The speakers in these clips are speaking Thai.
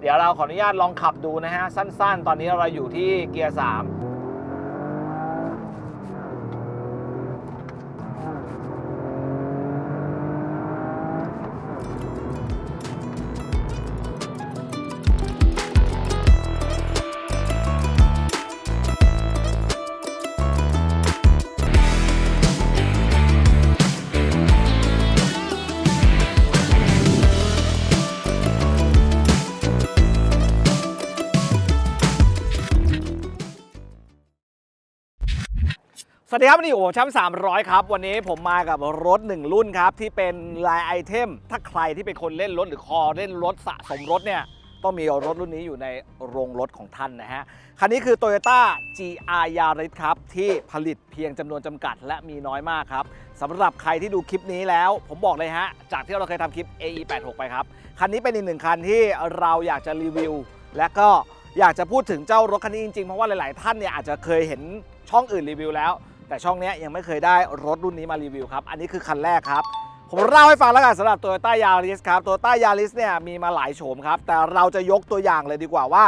เดี๋ยวเราขออนุญาตลองขับดูนะฮะสั้น ๆ ตอนนี้เราอยู่ที่เกียร์3 สวัสดีครับนนี้โอ้ช้ำ300ครับ วันนี้ผมมากับรถ 1 รุ่นครับ ที่เป็นลายไอเทม ถ้าใครที่เป็นคนเล่นรถหรือคอเล่นรถสะสมรถเนี่ย ต้องมีรถรุ่นนี้อยู่ในโรงรถของท่านนะฮะ คันนี้คือ Toyota GR Yaris ครับ ที่ผลิตเพียงจำนวนจำกัดและมีน้อยมากครับสำหรับใครที่ดูคลิปนี้แล้ว ผมบอกเลยฮะ จากที่เราเคยทำคลิป AE86 ไปครับ คันนี้เป็นอีกหนึ่งคันที่เราอยากจะรีวิว และก็อยากจะพูดถึงเจ้ารถคันนี้จริงๆ เพราะว่าหลาย ๆ ท่านเนี่ยอาจจะเคยเห็นช่องอื่นรีวิวแล้ว แต่ช่องนี้ยังไม่เคยได้รถรุ่นนี้มารีวิวครับ อันนี้คือคันแรกครับ ผมเล่าให้ฟังแล้วกันสำหรับ Toyota Yaris ครับ Toyota Yaris เนี่ยมีมาหลายโฉมครับ แต่เราจะยกตัวอย่างเลยดีกว่าว่า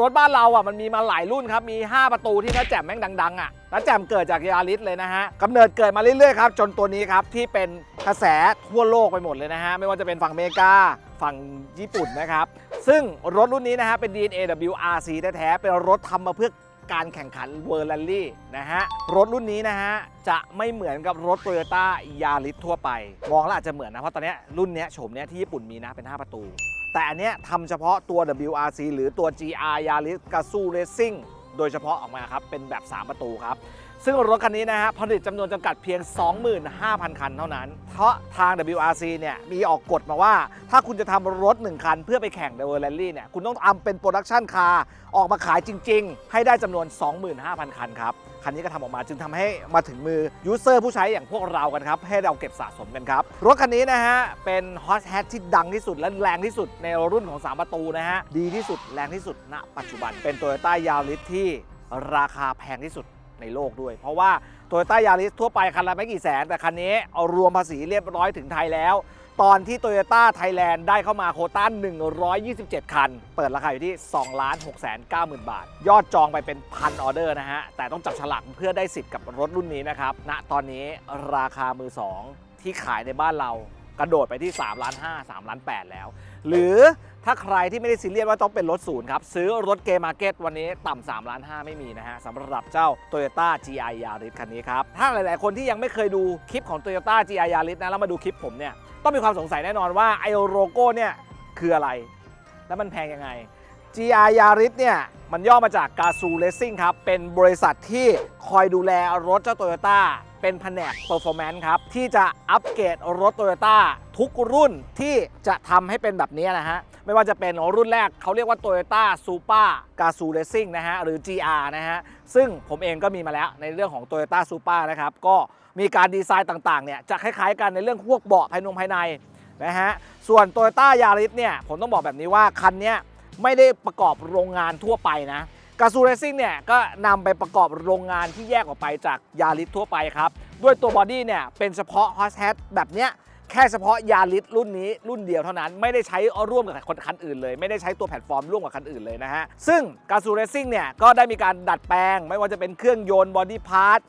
รถบ้านเราอะมันมีมาหลายรุ่นครับ มี 5 ประตูที่น้าแจ่มแม่งดังๆอะน้าแจ่มเกิดจาก Yaris เลยนะฮะกำเนิดเกิดมาเรื่อยๆครับ จนตัวนี้ครับ ที่เป็นกระแสทั่วโลกไปหมดเลยนะฮะ ไม่ว่าจะเป็นฝั่งอเมริกา ฝั่งญี่ปุ่นนะครับ ซึ่งรถรุ่นนี้นะฮะเป็น DNA WRC แท้ๆเป็นรถทำมาเพื่อ การแข่งขันเวอร์ a ลลี่นะฮะ รถรุ่นนี้นะฮะ จะไม่เหมือนกับรถโตโยต้ายาริสทั่วไป มองแล้วอาจจะเหมือนนะ เพราะตอนนี้รุ่นนี้โฉมเนี้ยที่ญี่ปุ่นมีนะเป็น 5 ประตู แต่อันเนี้ยทำเฉพาะตัว WRC หรือตัว GR Yaris Gazoo Racing โดยเฉพาะออกมาครับ เป็นแบบ 3 ประตูครับ ซึ่งรถคันนี้นะฮะผลิตจำนวนจำกัดเพียง 25,000 คันเท่านั้น เพราะทาง WRC เนี่ยมีออกกฎมาว่า ถ้าคุณจะทำรถ 1 คันเพื่อไปแข่งในเวอร์แลนลี่เนี่ยคุณต้องทำเป็นโปรดักชันคาร์ออกมาขายจริง ๆ ให้ได้จำนวน 25,000 คันครับ คันนี้ก็ทำออกมาจึงทำให้มาถึงมือยูเซอร์ผู้ใช้อย่างพวกเรากันครับ ให้เราเก็บสะสมกันครับ รถคันนี้นะฮะเป็นฮอตแฮทที่ดังที่สุดและแรงที่สุดในรุ่นของ 3 ประตูนะฮะดีที่สุดแรงที่สุดณ ปัจจุบันเป็น Toyota Yaris ที่ราคาแพงที่สุด ในโลกด้วย เพราะว่าโตโยต้ายาริสทั่วไปคันละไม่กี่แสน แต่คันนี้เอารวมภาษีเรียบร้อยถึงไทยแล้ว ตอนที่โตโยต้าไทยแลนด์ได้เข้ามาโคต้า127 คัน เปิดราคาอยู่ที่2 6 9 0 0 0 0 บาท ยอดจองไปเป็นพันออเดอร์นะฮะ แต่ต้องจับฉลากเพื่อได้สิทธิ์กับรถรุ่นนี้นะครับณตอนนี้ราคามือ 2 ที่ขายในบ้านเรากระโดดไปที่ 3 ล้าน 5 3 ล้าน 8 แล้ว หรือถ้าใครที่ไม่ได้ซีเรียสว่าต้องเป็นรถศูนย์ครับ ซื้อรถเกมมาร์เก็ตวันนี้ต่ำ3ล้าน5ไม่มีนะฮะสำหรับเจ้า Toyota GR Yaris คันนี้ครับ ถ้าหลายๆ คนที่ยังไม่เคยดูคลิปของ Toyota GR Yaris นะแล้วมาดูคลิปผมเนี่ย ต้องมีความสงสัยแน่นอนว่าไอโลโก้เนี่ยคืออะไร แล้วมันแพงยังไง GR Yaris เนี่ยมันย่อมาจาก Gazoo Racing ครับเป็นบริษัทที่คอยดูแลรถเจ้า Toyota เป็นแผนก Performance ครับ ที่จะอัปเกรดรถ Toyota ทุกรุ่นที่จะทำให้เป็นแบบนี้นะฮะ ไม่ว่าจะเป็นรุ่นแรกเขาเรียกว่า Toyota Supra Gazoo Racing นะฮะ หรือ GR นะฮะ ซึ่งผมเองก็มีมาแล้วในเรื่องของ Toyota Supra นะครับ ก็มีการดีไซน์ต่างๆเนี่ยจะคล้ายๆกันในเรื่องพวกเบาะภายนงภายในนะฮะ ส่วน Toyota Yaris เนี่ยผมต้องบอกแบบนี้ว่าคันนี้ไม่ได้ประกอบโรงงานทั่วไปนะ กาซูเรซิ่งเนี่ยก็นำไปประกอบโรงงานที่แยกออกไปจากยาริสทั่วไปครับ ด้วยตัวบอดี้เนี่ยเป็นเฉพาะฮอสแฮทแบบเนี้ยแค่เฉพาะยาริสรุ่นนี้รุ่นเดียวเท่านั้น ไม่ได้ใช้ร่วมกับคนคันอื่นเลย ไม่ได้ใช้ตัวแพลตฟอร์มร่วมกับคันอื่นเลยนะฮะ ซึ่งกาซูเรซิ่งเนี่ยก็ได้มีการดัดแปลง ไม่ว่าจะเป็นเครื่องยนต์บอดี้พาร์ท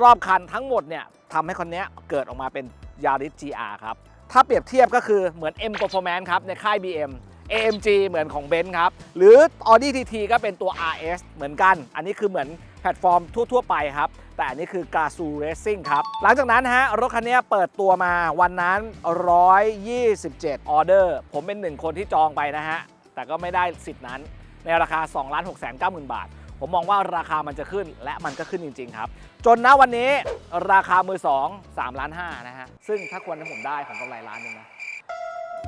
รอบคันทั้งหมดเนี่ยทำให้คันเนี้ยเกิดออกมาเป็นยาริส GR ครับ ถ้าเปรียบเทียบก็คือเหมือน M Performance ครับในค่าย BM AMG เหมือนของเบนซ์ครับ หรือ Audi TT ก็เป็นตัว RS เหมือนกัน อันนี้คือเหมือนแพลตฟอร์มทั่ว ๆ ไปครับ แต่อันนี้คือ g a z o o Racing ครับ หลังจากนั้นฮะ รถคันนี้เปิดตัวมาวันนั้น 127 ออเดอร์ ผมเป็นหนึ่งคนที่จองไปนะฮะ แต่ก็ไม่ได้สิทธิ์นั้น ในราคา 2 6 9 0 0 0 บาท ผมมองว่าราคามันจะขึ้นและมันก็ขึ้นจริง ๆ ครับ จนณวันนี้ราคามือ 2 3ล้าน5นะฮะ ซึ่งถ้าควรให้ผมได้ของกำไรล้านหนึงนะ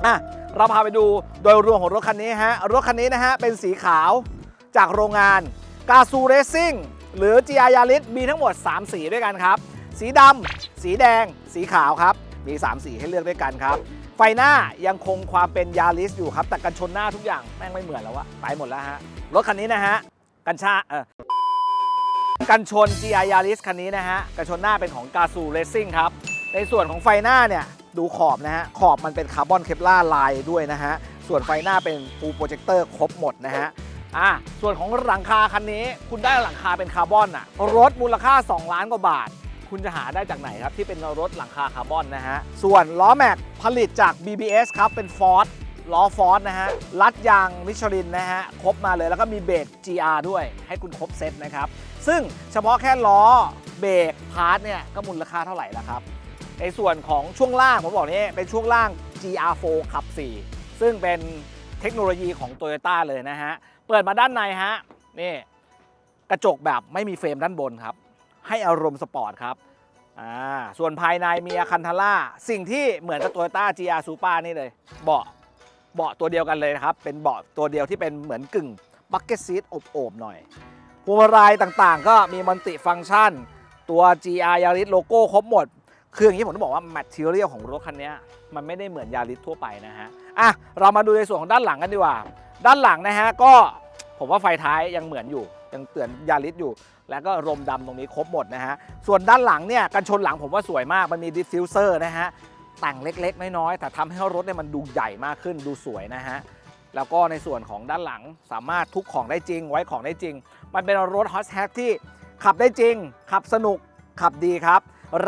อะเราพาไปดูโดยรวมของรถคันนี้ฮะ รถคันนี้นะฮะ เป็นสีขาวจากโรงงานกาซูเรซิ่งหรือ GR Yaris มีทั้งหมด 3 สีด้วยกันครับ สีดำสีแดง สีขาวครับ มี 3 สีให้เลือกด้วยกันครับ ไฟหน้ายังคงความเป็นยาริสอยู่ครับ แต่กันชนหน้าทุกอย่างแม่งไม่เหมือนแล้วอะไปหมดแล้วฮะ รถคันนี้นะฮะ กันชาเออกันชน GR Yaris คันนี้นะฮะ กันชนหน้าเป็นของ g a z o o Racing ครับ ในส่วนของไฟหน้าเนี่ย ดูขอบนะฮะ ขอบมันเป็นคาร์บอนเคปลาลายด้วยนะฮะ ส่วนไฟหน้าเป็น full projector ครบหมดนะฮะอะส่วนของหลังคาคันนี้ คุณได้หลังคาเป็นคาร์บอนอะ รถมูลค่า 2 ล้านกว่าบาท คุณจะหาได้จากไหนครับ ที่เป็นรถหลังคาคาร์บอนนะฮะ ส่วนล้อแม็กผลิตจาก BBS ครับ เป็นฟอร์ดล้อฟอร์ดนะฮะรัดยางมิชลินนะฮะ ครบมาเลยแล้วก็มีเบรก GR ด้วย ให้คุณครบเซตนะครับ ซึ่งเฉพาะแค่ล้อเบรกพาร์ทเนี่ยก็มูลค่าเท่าไหร่แล้วครับ ในส่วนของช่วงล่างผมบอกนี่เป็นช่วงล่าง GR4 ขับ 4 ซึ่งเป็นเทคโนโลยีของ Toyota เลยนะฮะ เปิดมาด้านในฮะนี่กระจกแบบไม่มีเฟรมด้านบนครับ ให้อารมณ์สปอร์ตครับอ่าส่วนภายในมีอาคันทาร่าสิ่งที่เหมือนกับ Toyota GR Supra นี่เลย เบาะเบาะตัวเดียวกันเลยนะครับ เป็นเบาะตัวเดียวที่เป็นเหมือนกึ่งบักเก็ตซีทโอบๆหน่อยพวงมาลัยต่างๆ ก็มีมัลติฟังก์ชัน ตัว GR Yaris โลโก้ครบหมด คืออย่างนี้ผมต้องบอกว่า Material ของรถคันนี้มันไม่ได้เหมือนยาริสทั่วไปนะฮะอะเรามาดูในส่วนของด้านหลังกันดีกว่า ด้านหลังนะฮะก็ผมว่าไฟท้ายยังเหมือนอยู่ ยังเตือนยาริสอยู่ แล้วก็รมดำตรงนี้ครบหมดนะฮะส่วนด้านหลังเนี่ยกันชนหลังผมว่าสวยมากมันมีดิฟฟิวเซอร์นะฮะแต่งเล็กๆ น้อยๆแต่ทำให้รถเนี่ยมันดูใหญ่มากขึ้นดูสวยนะฮะแล้วก็ในส่วนของด้านหลังสามารถทุกของได้จริง ไว้ของได้จริง มันเป็นรถฮอตแท็กที่ขับได้จริง ขับสนุกขับดีครับ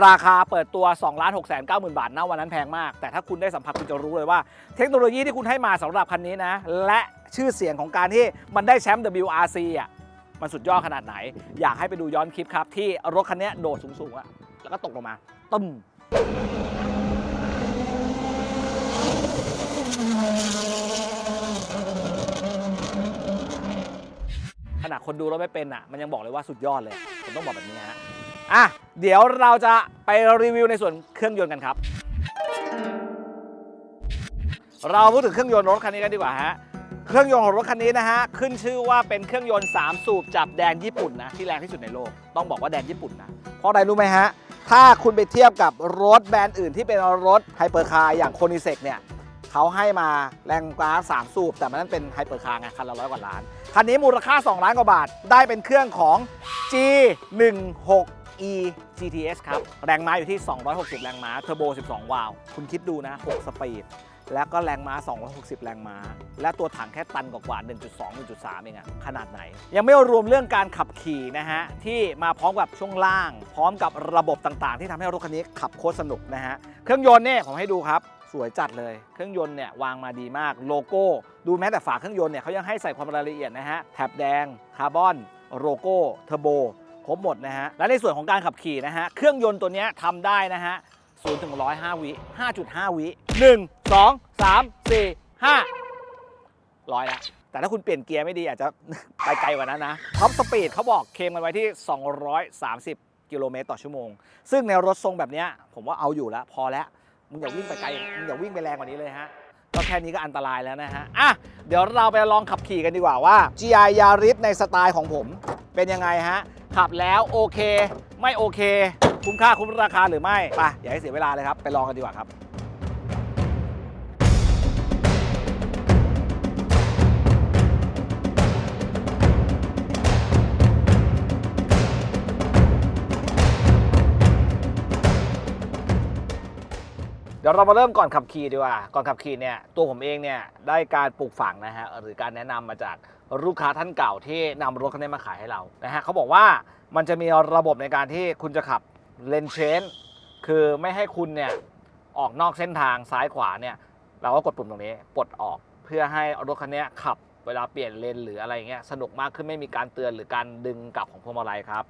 ราคาเปิดตัว 2 6 9 0 0 0 0 บาทนะวันนั้นแพงมาก แต่ถ้าคุณได้สัมผัสคุณจะรู้เลยว่า เทคโนโลยีที่คุณให้มาสำหรับคันนี้นะ และชื่อเสียงของการที่มันได้แชมป์ WRC อะมันสุดยอดขนาดไหน อยากให้ไปดูย้อนคลิปครับ ที่รถคันนี้โดดสูงๆอะแล้วก็ตกลงมาตึ้มขนาดคนดูรถไม่เป็นอะ มันยังบอกเลยว่าสุดยอดเลย ผมต้องบอกแบบนี้ฮะ อะเดี๋ยวเราจะไปรีวิวในส่วนเครื่องยนต์กันครับ เราพูดถึงเครื่องยนต์รถคันนี้กันดีกว่าฮะเครื่องยนต์ของรถคันนี้นะฮะขึ้นชื่อว่าเป็นเครื่องยนต์ 3 สูบจากแดนญี่ปุ่นนะที่แรงที่สุดในโลกต้องบอกว่าแดนญี่ปุ่นนะเพราะอะไรรู้ไหมฮะถ้าคุณไปเทียบกับรถแบรนด์อื่นที่เป็นรถไฮเปอร์คาร์อย่างโคนิเซกเนี่ยเขาให้มาแรงกราฟ3สูบ แต่มันนั่นเป็นไฮเปอร์คาร์ไงคันละร้อยกว่าล้าน คันนี้มูลค่า 2 ล้านกว่าบาท ได้เป็นเครื่องของ e GTS ครับ แรงม้าอยู่ที่ 260 แรงม้า เทอร์โบ 12 วาล์วคุณคิดดูนะ 6 สปีด แล้วก็แรงม้า 260 แรงม้า และตัวถังแค่ตันกว่า 1.2 1.3 เองอะขนาดไหน ยังไม่รวมเรื่องการขับขี่นะฮะ ที่มาพร้อมกับช่วงล่าง พร้อมกับระบบต่างๆ ที่ทำให้รถคันนี้ขับโคตรสนุกนะฮะ เครื่องยนต์เนี่ยผมให้ดูครับสวยจัดเลย เครื่องยนต์เนี่ยวางมาดีมาก โลโก้ ดูแม้แต่ฝาเครื่องยนต์เนี่ยเขายังให้ใส่ความรายละเอียดนะฮะ แถบแดง คาร์บอน โลโก้ เทอร์โบ ครบหมดนะฮะ และในส่วนของการขับขี่นะฮะ เครื่องยนต์ตัวนี้ทำได้นะฮะ0ถึง105 วิ 5.5 วิ 1 2 3 4 5ร้อยละแต่ถ้าคุณเปลี่ยนเกียร์ไม่ดีอาจจะ ไปไกลกว่านั้นนะท็อปสปีดเขาบอกเคมกันไว้ที่ 230 กิโลเมตรต่อชั่วโมง ซึ่งในรถทรงแบบนี้ผมว่าเอาอยู่แล้ว พอแล้วมึงอย่าวิ่งไปไกลมึงอย่าวิ่งไปแรงกว่านี้เลยฮะ ก็แค่นี้ก็อันตรายแล้วนะฮะ อะ เดี๋ยวเราไปลองขับขี่กันดีกว่าว่า GI Yaris ในสไตล์ของผมเป็นยังไงฮะ ขับแล้วโอเค ไม่โอเค คุ้มค่าคุ้มราคาหรือไม่ ไป อย่าให้เสียเวลาเลยครับ ไปลองกันดีกว่าครับ เดี๋ยวเรามาเริ่มก่อนขับขี่ดีกว่า ก่อนขับขี่เนี่ยตัวผมเองเนี่ยได้การปลูกฝังนะฮะหรือการแนะนำมาจากลูกค้าท่านเก่าที่นำรถคันนี้มาขายให้เรานะฮะเขาบอกว่ามันจะมีระบบในการที่คุณจะขับเลนเชนคือไม่ให้คุณเนี่ยออกนอกเส้นทางซ้ายขวาเนี่ยเราก็กดปุ่มตรงนี้ปลดออกเพื่อให้รถคันนี้ขับเวลาเปลี่ยนเลนหรืออะไรเงี้ยสนุกมากขึ้นไม่มีการเตือนหรือการดึงกลับของพวงมาลัยครับ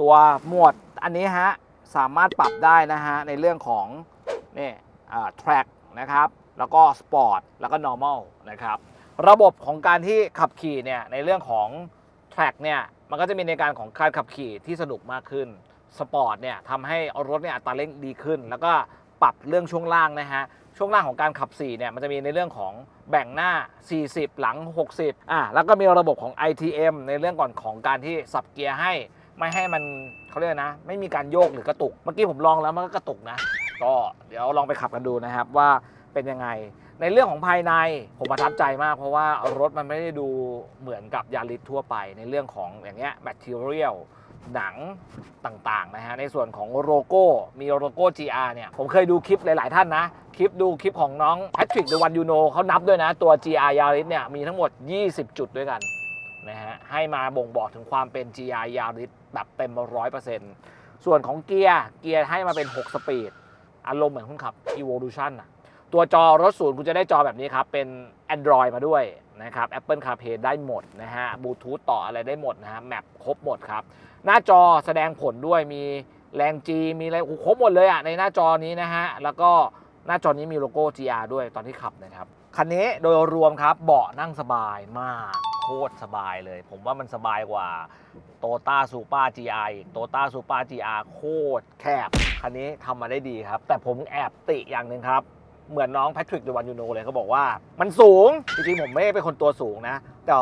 ตัวหมวดอันนี้ฮะสามารถปรับได้นะฮะในเรื่องของนี่ แทร็กนะครับแล้วก็สปอร์ตแล้วก็ normal นะครับระบบของการที่ขับขี่เนี่ยในเรื่องของแทร็กเนี่ยมันก็จะมีในการของการขับขี่ที่สนุกมากขึ้นสปอร์ตเนี่ยทำให้รถเนี่ยอัตราเร่งดีขึ้น แล้วก็ปรับเรื่องช่วงล่างนะฮะช่วงล่างของการขับ4เนี่ยมันจะมีในเรื่องของแบ่งหน้า 40 หลัง 60อะแล้วก็มีระบบของ ITM ในเรื่องก่อนของการที่สับเกียร์ให้ ไม่ให้มันเขาเรียกนะ ไม่มีการโยกหรือกระตุก เมื่อกี้ผมลองแล้วมันก็กระตุกนะ ก็เดี๋ยวลองไปขับกันดูนะครับว่าเป็นยังไง ในเรื่องของภายในผมประทับใจมาก เพราะว่ารถมันไม่ได้ดูเหมือนกับยาริสทั่วไปในเรื่องของอย่างเงี้ย material หนังต่างๆนะฮะในส่วนของโลโก้มีโลโก้ GR เนี่ย ผมเคยดูคลิปหลาย ๆ ท่านนะ คลิปดูคลิปของน้องแพทริกเดวันยูโนเขานับด้วยนะ ตัว GR Yaris เนี่ย มีทั้งหมด 20 จุดด้วยกันนะฮะให้มาบ่งบอกถึงความเป็น GR Yaris แบบเต็ม 100%ส่วนของเกียร์เกียร์ให้มาเป็น 6 สปีด อารมณ์เหมือนคุณขับ Evolution อะตัวจอรถศูนย์คุณจะได้จอแบบนี้ครับ เป็น Android มาด้วยนะครับ Apple CarPlay ได้หมดนะฮะบลูทูธต่ออะไรได้หมดนะฮะแมปครบหมดครับ หน้าจอแสดงผลด้วยมีแรง G มีอะไรครบหมดเลยอะในหน้าจอนี้นะฮะแล้วก็หน้าจอนี้มีโลโก้ GR ด้วยตอนที่ขับนะครับคันนี้โดยรวมครับเบาะนั่งสบายมากโคตรสบายเลย ผมว่ามันสบายกว่าโตต้าซูเปอร์ GR อีกโตต้าซูเปอร์ GR โคตรแคบ คันนี้ทำมาได้ดีครับ แต่ผมแอบติอย่างหนึ่งครับ เหมือนน้องแพทริกเดวันยูโนเลยเขาบอกว่า มันสูง จริงๆ ผมไม่ได้เป็นคนตัวสูงนะ แต่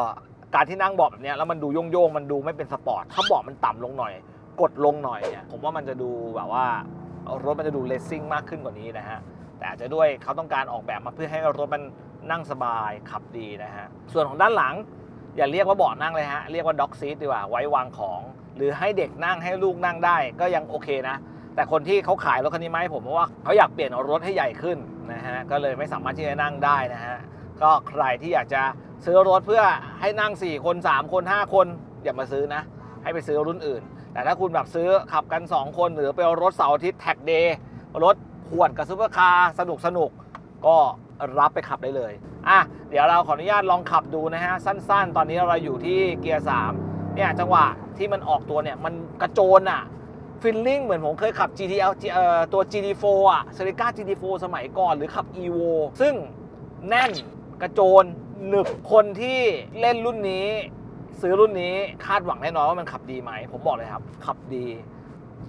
การที่นั่งเบาะแบบเนี้ยแล้วมันดูโยงๆ มันดูไม่เป็นสปอร์ต ถ้าเบาะมันต่ำลงหน่อย กดลงหน่อยเนี่ยผมว่ามันจะดูแบบว่ารถมันจะดูเลสซิ่งมากขึ้นกว่านี้นะฮะ แต่อาจจะด้วยเขาต้องการออกแบบมาเพื่อให้รถมันนั่งสบายขับดีนะฮะ ส่วนของด้านหลัง อย่าเรียกว่าเบาะนั่งเลยฮะ เรียกว่าด็อกซีทดีกว่าไว้วางของ หรือให้เด็กนั่งให้ลูกนั่งได้ก็ยังโอเคนะ แต่คนที่เขาขายรถคันนี้มาให้ผมเพราะว่าเขาอยากเปลี่ยนรถให้ใหญ่ขึ้นนะฮะก็เลยไม่สามารถที่จะนั่งได้นะฮะก็ใครที่อยากจะซื้อรถเพื่อให้นั่ง 4 คน 3 คน 5 คนอย่ามาซื้อนะ ให้ไปซื้อรุ่นอื่น แต่ถ้าคุณแบบซื้อขับกัน 2 คนหรือไปเอารถเสาร์อาทิตย์แท็กเดย์รถขวดกับซูเปอร์คาร์สนุกสนุกก็รับไปขับได้เลย อะ เดี๋ยวเราขออนุญาตลองขับดูนะฮะ สั้นๆ ตอนนี้เราอยู่ที่เกียร์3เนี่ยจังหวะที่มันออกตัวเนี่ย มันกระโจนอะ ฟิลลิ่งเหมือนผมเคยขับ GTL เอ่อตัว GT4 อะเซริก้า GT4 สมัยก่อนหรือขับ EVO ซึ่งแน่นกระโจนหนึบคนที่เล่นรุ่นนี้ ซื้อรุ่นนี้คาดหวังแน่นอนว่ามันขับดีไหม ผมบอกเลยครับ ขับดี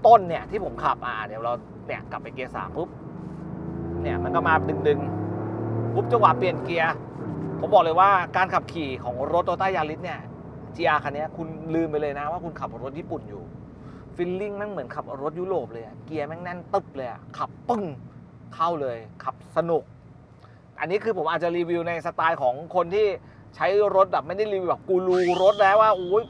ต้นเนี่ยที่ผมขับอ่าเดี๋ยวเราเนี่ยกลับไปเกียร์สามปุ๊บเนี่ยมันก็มาดึงดึงๆปุ๊บจังหวะเปลี่ยนเกียร์ผมบอกเลยว่าการขับขี่ของรถโตต้ายาริสเนี่ย GR คันนี้คุณลืมไปเลยนะว่าคุณขับรถญี่ปุ่นอยู่ ฟิลลิ่งแม่งเหมือนขับรถยุโรปเลยอะเกียร์แม่งแน่นตึ๊บเลยอะขับปึ้งเข้าเลย ขับสนุก อันนี้คือผมอาจจะรีวิวในสไตล์ของคนที่ใช้รถแบบไม่ได้รีวิวแบบกูรูรถแล้วว่าโอ้ย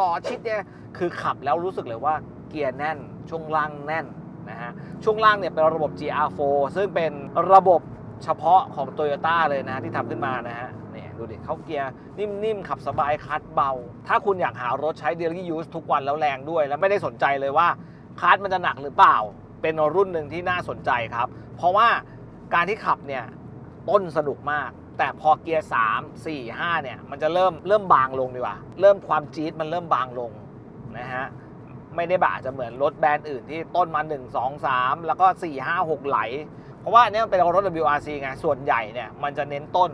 ต่อชิดเนี่ยคือขับแล้วรู้สึกเลยว่าเกียร์แน่น ช่วงล่างแน่นนะฮะช่วงล่างเนี่ยเป็นระบบ GR4 ซึ่งเป็นระบบเฉพาะของ t o y ยต้เลยนะที่ทำขึ้นมานะฮะ ดูดิเขาเกียร์นิ่มๆ ขับสบายคัดเบา ถ้าคุณอยากหารถใช้ daily use ทุกวันแล้วแรงด้วย แล้วไม่ได้สนใจเลยว่าคัดมันจะหนักหรือเปล่า เป็นรุ่นหนึ่งที่น่าสนใจครับ เพราะว่าการที่ขับเนี่ยต้นสนุกมาก แต่พอเกียร์ 3 4 5 เนี่ย มันจะเริ่มเริ่มบางลงดีกว่า เริ่มความจี๊ดมันเริ่มบางลงนะฮะไม่ได้แบบอาจะเหมือนรถแบรนด์อื่นที่ต้นมา 1 2 3 แล้วก็ 4 5 6 ไหล เพราะว่าอันเนี้ยมันเป็นรถ WRC ไงส่วนใหญ่เนี่ยมันจะเน้นต้น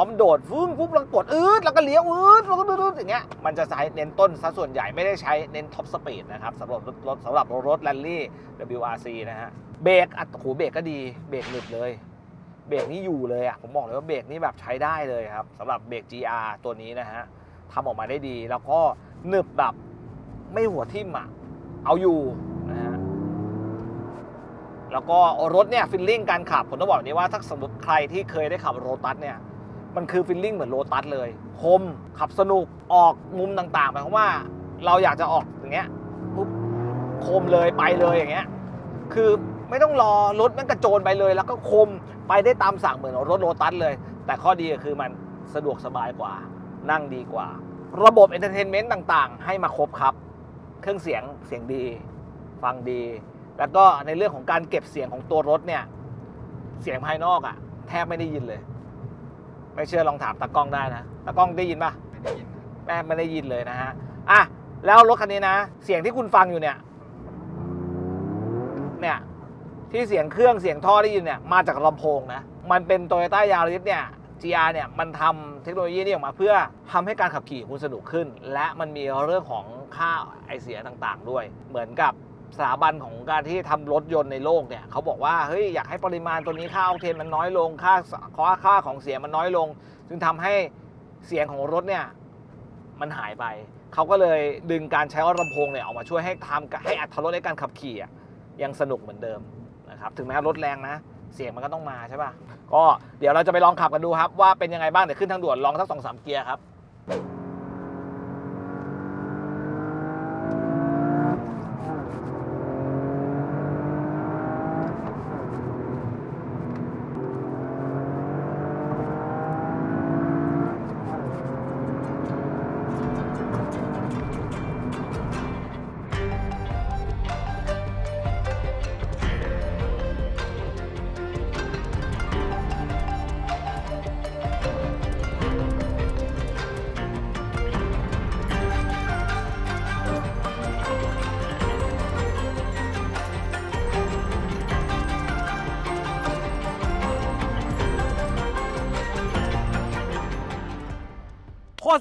พอมันโดดฟึ้งปุ๊บแล้วกดอืดแล้วก็เลี้ยวอืดแล้วก็ดืดอย่างเงี้ยมันจะใช้เน้นต้นซะส่วนใหญ่ไม่ได้ใช้เน้นท็อปสปีดนะครับสำหรับรถรถสำหรับรถแรลลี่ WRC นะฮะเบรกอะโอ้โหเบรกก็ดีเบรกหนึบเลยเบรกนี่อยู่เลยอะผมบอกเลยว่าเบรกนี่แบบใช้ได้เลยครับสำหรับเบรก GR ตัวนี้นะฮะทำออกมาได้ดีแล้วก็หนึบแบบไม่หัวทิ่มอะเอาอยู่นะฮะแล้วก็รถเนี่ยฟิลลิ่งการขับผมต้องบอกนี้ว่าถ้าสมมติใครที่เคยได้ขับโรตัสเนี่ย มันคือฟิลลิ่งเหมือนโรตัสเลยคมขับสนุกออกมุมต่างๆหมายความว่าเราอยากจะออกอย่างเงี้ยปุ๊บคมเลยไปเลยอย่างเงี้ยคือไม่ต้องรอรถมันกระโจนไปเลย แล้วก็คมไปได้ตามสั่งเหมือนรถโรตัสเลย แต่ข้อดีก็คือมันสะดวกสบายกว่า นั่งดีกว่า ระบบเอนเตอร์เทนเมนต์ต่างๆ ให้มาครบครับ เครื่องเสียงเสียงดี ฟังดี แล้วก็ในเรื่องของการเก็บเสียงของตัวรถเนี่ย เสียงภายนอกอะแทบไม่ได้ยินเลย ไม่เชื่อลองถามตากล้องได้นะตากล้องได้ยินปะไม่ได้ยินนะแม่ไม่ได้ยินเลยนะฮะอะแล้วรถคันนี้นะ เสียงที่คุณฟังอยู่เนี่ย เนี่ย ที่เสียงเครื่องเสียงท่อได้ยินเนี่ย มาจากลำโพงนะ มันเป็นโตโยต้ายาริสเนี่ย GR เนี่ย มันทำเทคโนโลยีนี้ออกมาเพื่อทำให้การขับขี่คุณสนุกขึ้น และมันมีเรื่องของค่าไอเสียต่างๆ ด้วย เหมือนกับ สถาบันของการที่ทำรถยนต์ในโลกเนี่ยเขาบอกว่าเฮ้ยอยากให้ปริมาณตัวนี้ค่าออกเทนมันน้อยลงค่าค่าค่าของเสียมันน้อยลง จึงทำให้เสียงของรถเนี่ยมันหายไป เขาก็เลยดึงการใช้ลำโพงเนี่ยออกมาช่วยให้ทำให้อัตรถรสในการขับขี่อะยังสนุกเหมือนเดิมนะครับถึงแม้รถแรงนะ เสียงมันก็ต้องมาใช่ป่ะก็เดี๋ยวเราจะไปลองขับกันดูครับว่าเป็นยังไงบ้างเดี๋ยวขึ้นทางด่วนลองสักสองสามเกียร์ครับ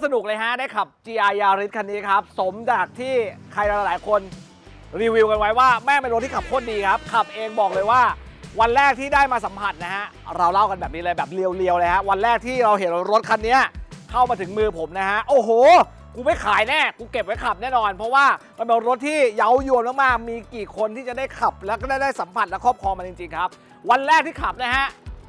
สนุกเลยฮะ ได้ขับ GR Yaris คันนี้ครับ สมจากที่ใครหลายๆคนรีวิวกันไว้ว่าแม่เป็นรถที่ขับโคตรดีครับ ขับเองบอกเลยว่า วันแรกที่ได้มาสัมผัสนะฮะ เราเล่ากันแบบนี้เลยแบบเรียวๆเลยฮะ วันแรกที่เราเห็นรถคันนี้เข้ามาถึงมือผมนะฮะ โอ้โห กูไม่ขายแน่ กูเก็บไว้ขับแน่นอน เพราะว่ามันเป็นรถที่เย้ายวนมากๆมีกี่คนที่จะได้ขับแล้วก็ได้สัมผัสและครอบครองมันจริงๆครับ วันแรกที่ขับนะฮะ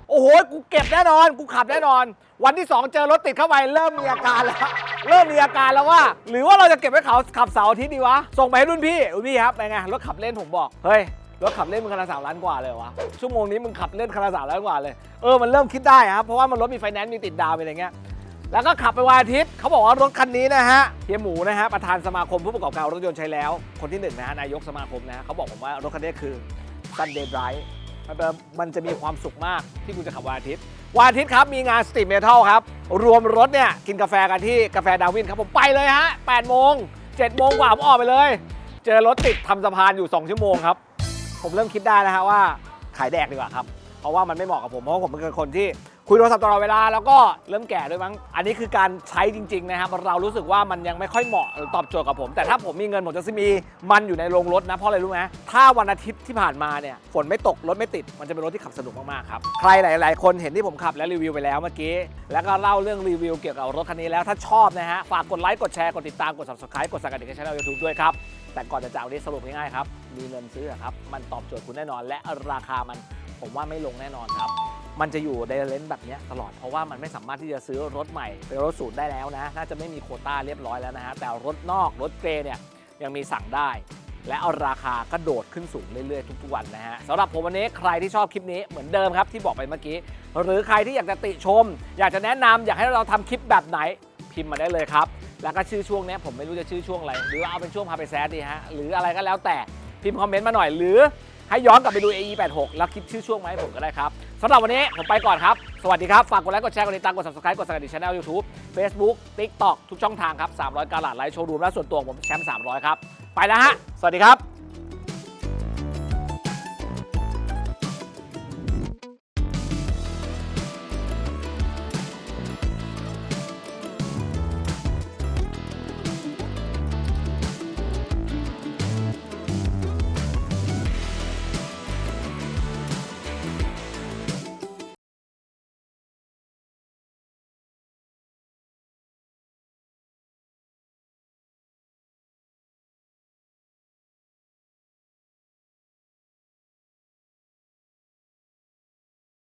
โอ้โห กูเก็บแน่นอน กูขับแน่นอน วันที่ 2 เจอรถติดเข้าไปเริ่มมีอาการแล้ว เริ่มมีอาการแล้วว่า หรือว่าเราจะเก็บไว้เขาขับเสาร์อาทิตย์ดีวะ ส่งไปให้รุ่นพี่รุ่นพี่ครับเป็นไง รถขับเล่นผมบอก เฮ้ย รถขับเล่นมึงคันละสามล้านกว่าเลยวะ ชั่วโมงนี้มึงขับเล่นคันละสามล้านกว่าเลย เออ มันเริ่มคิดได้ครับ เพราะว่ามันรถมีไฟแนนซ์ มีติดดาวมีอะไรเงี้ย แล้วก็ขับไปวันอาทิตย์ เขาบอกว่ารถคันนี้นะฮะ เฮียหมูนะฮะ ประธานสมาคมผู้ประกอบการรถยนต์ใช้แล้ว คนที่หนึ่งนะฮะ นายกสมาคมนะฮะเขาบอกผมว่ารถคันนี้คือ Sunday Bright มันเป็นมันจะมีความสุขมากที่คุณจะขับวันอาทิตย์ วันอาทิตย์ครับ มีงานสตรีทเมทัลครับ รวมรถเนี่ยกินกาแฟกันที่กาแฟดาวินครับ ผมไปเลยฮะ8โมง7โมงกว่าผมออกไปเลย เจอรถติดทำสะพานอยู่ 2 ชั่วโมงครับ ผมเริ่มคิดได้นะฮะว่าขายแดกดีกว่าครับ เพราะว่ามันไม่เหมาะกับผม เพราะว่าผมเป็นคนที่ คุยโทรศัพท์ตลอดเวลาแล้วก็เริ่มแก่ด้วยมั้ง อันนี้คือการใช้จริงๆนะครับเรารู้สึกว่ามันยังไม่ค่อยเหมาะตอบโจทย์กับผม แต่ถ้าผมมีเงินผมจะซื้อมีมันอยู่ในโรงรถนะเพราะอะไรรู้ไหมถ้าวันอาทิตย์ที่ผ่านมาเนี่ยฝนไม่ตกรถไม่ติด มันจะเป็นรถที่ขับสนุกมากๆครับใครหลาย ๆ คนเห็นที่ผมขับและรีวิวไปแล้วเมื่อกี้แล้วก็เล่าเรื่องรีวิวเกี่ยวกับรถคันนี้แล้วถ้าชอบนะฮะฝากกดไลค์กดแชร์กดติดตามกด subscribe กดสั่นกระดิ่งให้ช่องยูทูบด้วยครับแต่ก่อนจะจากวันนี้สรุปง่ายๆครับมีเงินซื้อครับมันตอบโจทย์คุณแน่นอน และราคามัน ผมว่าไม่ลงแน่นอนครับ มันจะอยู่ในเลนส์แบบนี้ตลอด เพราะว่ามันไม่สามารถที่จะซื้อรถใหม่เป็นรถศูนย์ได้แล้วนะ น่าจะไม่มีโคต้าเรียบร้อยแล้วนะฮะ แต่รถนอกรถเกรย์เนี่ยยังมีสั่งได้ และเอาราคาก็โดดขึ้นสูงเรื่อยๆทุกๆวันนะฮะสำหรับผมวันนี้ใครที่ชอบคลิปนี้เหมือนเดิมครับที่บอกไปเมื่อกี้ หรือใครที่อยากจะติชม อยากจะแนะนำอยากให้เราทำคลิปแบบไหนพิมพ์มาได้เลยครับ แล้วก็ชื่อช่วงนี้ผมไม่รู้จะชื่อช่วงอะไร หรือว่าเอาเป็นช่วงพาไปแซดดีฮะ หรืออะไรก็แล้วแต่พิมพ์คอมเมนต์มาหน่อย หรือ ให้ย้อนกลับไปดู AE86 แล้วคิดชื่อช่วงมาให้ผมก็ได้ครับสำหรับวันนี้ผมไปก่อนครับ สวัสดีครับ ฝากกดไลค์ กดแชร์ กดติดตาม กด subscribe กดสั่นกระดิ่งช่อง YouTube Facebook TikTok ทุกช่องทางครับ 300 การหลาดไลฟ์โชว์รูมและส่วนตัวผมแชมป์300 ครับ ไปแล้วฮะ สวัสดีครับ